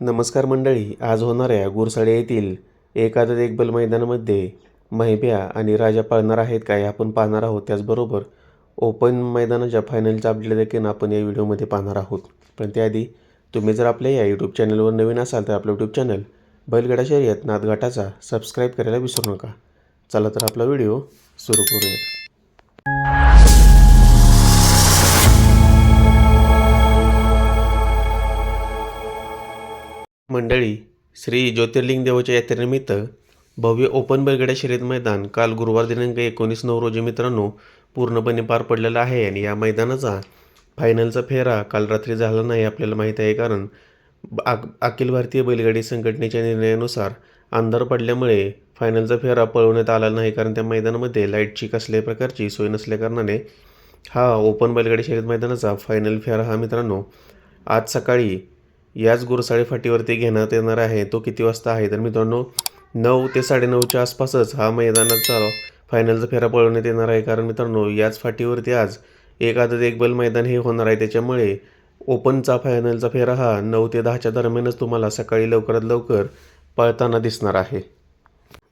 नमस्कार मंडळी आज होणाऱ्या गुरसाळे येथील एकाद देखबल मैदानामध्ये महिब्या आणि राजा पाळणार आहेत काय आपण पाहणार आहोत. त्याचबरोबर ओपन मैदानाच्या फायनलचा अपडेट देखील आपण या व्हिडिओमध्ये पाहणार आहोत. पण त्याआधी तुम्ही जर आपल्या या यूट्यूब चॅनलवर नवीन असाल तर आपलं यूट्यूब चॅनल बैलगडा शर्यत नादघाटाचा सबस्क्राईब करायला विसरू नका. चला तर आपला व्हिडिओ सुरू करूयात मंडळी श्री ज्योतिर्लिंग देवाच्या यात्रेनिमित्त भव्य ओपन बैलगाड्या शर्यत मैदान काल गुरुवार दिनांक एकोणीस नऊ रोजी मित्रांनो पूर्णपणे पार पडलेला आहे आणि या मैदानाचा फायनलचा फेरा काल रात्री झाला नाही आपल्याला माहीत आहे. कारण आ अखिल भारतीय बैलगाडी संघटनेच्या निर्णयानुसार अंधार पडल्यामुळे फायनलचा फेरा पळवण्यात आला नाही. कारण त्या मैदानामध्ये लाईटची कसल्याही प्रकारची सोय नसल्याकारणाने हा ओपन बैलगाडी शर्यत मैदानाचा फायनल फेरा हा मित्रांनो आज सकाळी याच गुरसाळे फाटीवरती घेण्यात येणार आहे. तो किती वाजता आहे? तर मित्रांनो नऊ ते साडेनऊच्या आसपासच हा मैदानाचा फायनलचा फेरा पळवण्यात येणार आहे. कारण मित्रांनो याच फाटीवरती आज एक आदत एक बैल मैदान हे होणार आहे. त्याच्यामुळे ओपनचा फायनलचा फेरा हा नऊ ते दहाच्या दरम्यानच तुम्हाला सकाळी लवकरात लवकर पळताना दिसणार आहे.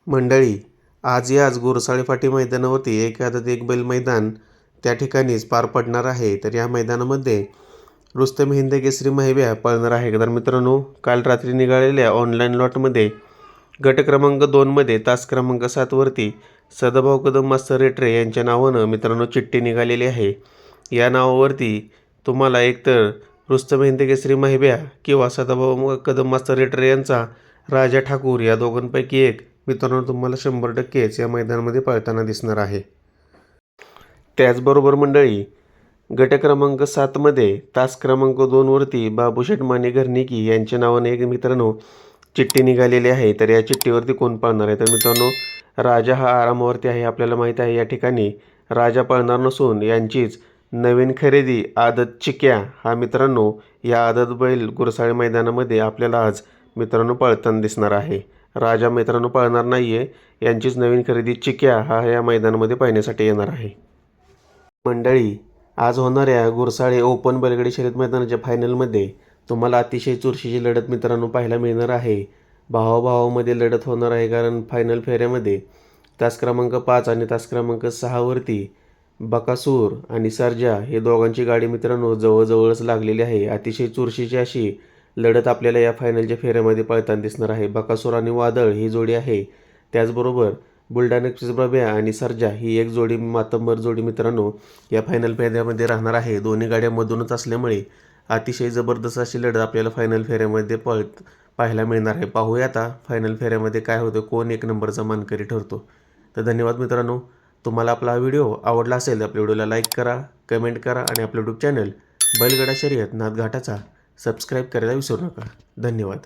मंडळी आज याच गुरसाळे फाटी मैदानावरती एक आदत एक बैल मैदान त्या ठिकाणीच पार पडणार आहे. तर या मैदानामध्ये रुस्तम हिंद केसरी महिव्या पळणार आहे. तर मित्रांनो काल रात्री निघालेल्या ऑनलाईन लॉटमध्ये गट क्रमांक दोनमध्ये तास क्रमांक सातवरती सदाभाऊ कदम मास्तर रेटरे यांच्या नावानं मित्रांनो चिठ्ठी निघालेली आहे. या नावावरती तुम्हाला एकतर रुस्तम हिंद केसरी महिब्या किंवा सदाभाऊ कदम मास्तर रेटरे यांचा राजा ठाकूर या दोघांपैकी एक मित्रांनो तुम्हाला शंभर टक्केच या मैदानामध्ये पळताना दिसणार आहे. त्याचबरोबर मंडळी गट क्रमांक सातमध्ये तास क्रमांक दोनवरती बाबूशेठ माने घरनिकी यांच्या नावाने एक मित्रांनो चिठ्ठी निघालेली आहे. तर या चिठ्ठीवरती कोण पाळणार आहे? तर मित्रांनो राजा हा आरामावरती आहे आपल्याला माहीत आहे. या ठिकाणी राजा पाळणार नसून यांचीच नवीन खरेदी आदत चिक्या हा मित्रांनो या आदत बैल गुरसाळे मैदानामध्ये आपल्याला आज मित्रांनो पळताना दिसणार आहे. राजा मित्रांनो पळणार नाही आहे यांचीच नवीन खरेदी चिक्या हा या मैदानामध्ये पाहण्यासाठी येणार आहे. मंडळी आज होणाऱ्या गुरसाळे ओपन बैलगाडी शर्यत मैदानाच्या फायनलमध्ये तुम्हाला अतिशय चुरशीची लढत मित्रांनो पाहायला मिळणार आहे. भावाभावामध्ये लढत होणार आहे कारण फायनल फेऱ्यामध्ये तास क्रमांक पाच आणि तास क्रमांक सहावरती बकासूर आणि सर्जा हे दोघांची गाडी मित्रांनो जवळजवळच लागलेली आहे. अतिशय चुरशीची अशी लढत आपल्याला या फायनलच्या फेऱ्यामध्ये पळताना दिसणार आहे. बकासूर आणि वादळ ही जोडी आहे. त्याचबरोबर बुलढाणा एक्सप्रेस आणि सर्जा ही एक जोडी मातंबर जोडी मित्रांनो या फायनल फेऱ्यामध्ये राहणार आहे. दोन्ही गाड्या मधूनच असल्यामुळे अतिशय जबरदस्त अशी लढत आपल्याला फायनल फेऱ्यामध्ये पळ पाहायला मिळणार आहे. पाहूया आता फायनल फेऱ्यामध्ये काय होतं कोण एक नंबरचा मानकरी ठरतो. तर धन्यवाद मित्रांनो. तुम्हाला आपला हा व्हिडिओ आवडला असेल तर आपल्या व्हिडिओला लाईक करा कमेंट करा आणि आपलं यूट्यूब चॅनल बैलगडा शर्यत नाथघाटाचा सबस्क्राईब करायला विसरू नका. धन्यवाद.